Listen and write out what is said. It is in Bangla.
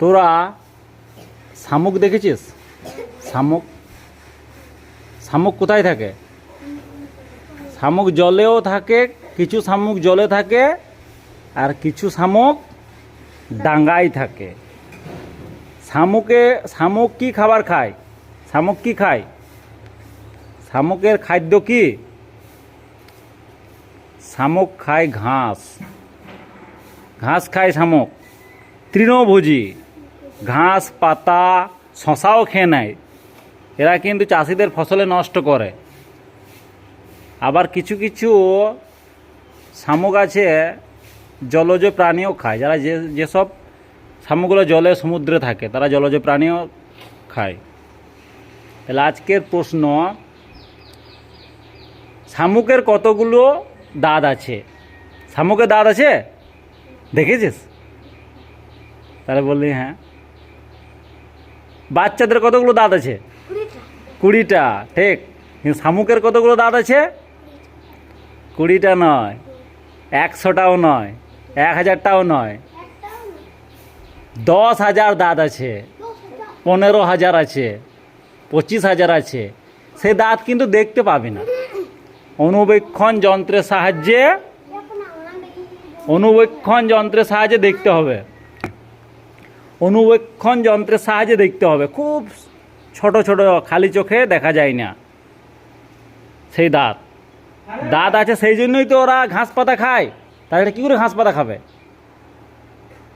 তোরা শামুক দেখেছিস? শামুক? শামুক কোথায় থাকে? শামুক জলেও থাকে, কিছু শামুক জলে থাকে, আর কিছু শামুক ডাঙ্গায় থাকে। শামুকে, শামুক কি খাবার খায়? শামুক কি খায়? শামুকের খাদ্য কি? শামুক খায় ঘাস। ঘাস খায় শামুক। তৃণভোজী। ঘাস, পাতা, শশাও খেয়ে নেয়। এরা কিন্তু চাষিদের ফসলে নষ্ট করে। আবার কিছু কিছু শামুক আছে, জলজ প্রাণীও খায়। যারা যে, যেসব শামুকগুলো জলে, সমুদ্রে থাকে, তারা জলজ প্রাণীও খায়। তাহলে আজকের প্রশ্ন, শামুকের কতগুলো দাঁত আছে? শামুকের দাঁত আছে? দেখেছিস? তাহলে বললি হ্যাঁ। বাচ্চাদের কতগুলো দাঁত আছে? কুড়িটা। ঠিক। কিন্তু শামুকের কতগুলো দাঁত আছে? কুড়িটা নয়। একশোটাও নয়। এক হাজারটাও নয়। দশ হাজার দাঁত আছে। পনেরো হাজার আছে। পঁচিশ হাজার আছে। সে দাঁত কিন্তু দেখতে পাবি না। অনুবেক্ষণ যন্ত্রের সাহায্যে অনুবেক্ষণ যন্ত্রের সাহায্যে দেখতে হবে। অনুবেক্ষণ যন্ত্রের সাহায্যে দেখতে হবে। খুব ছোট ছোট, খালি চোখে দেখা যায় না সেই দাঁত। দাঁত আছে সেই জন্যই তো ওরা ঘাস পাতা খায়। তাহলে কী করে ঘাস পাতা খাবে?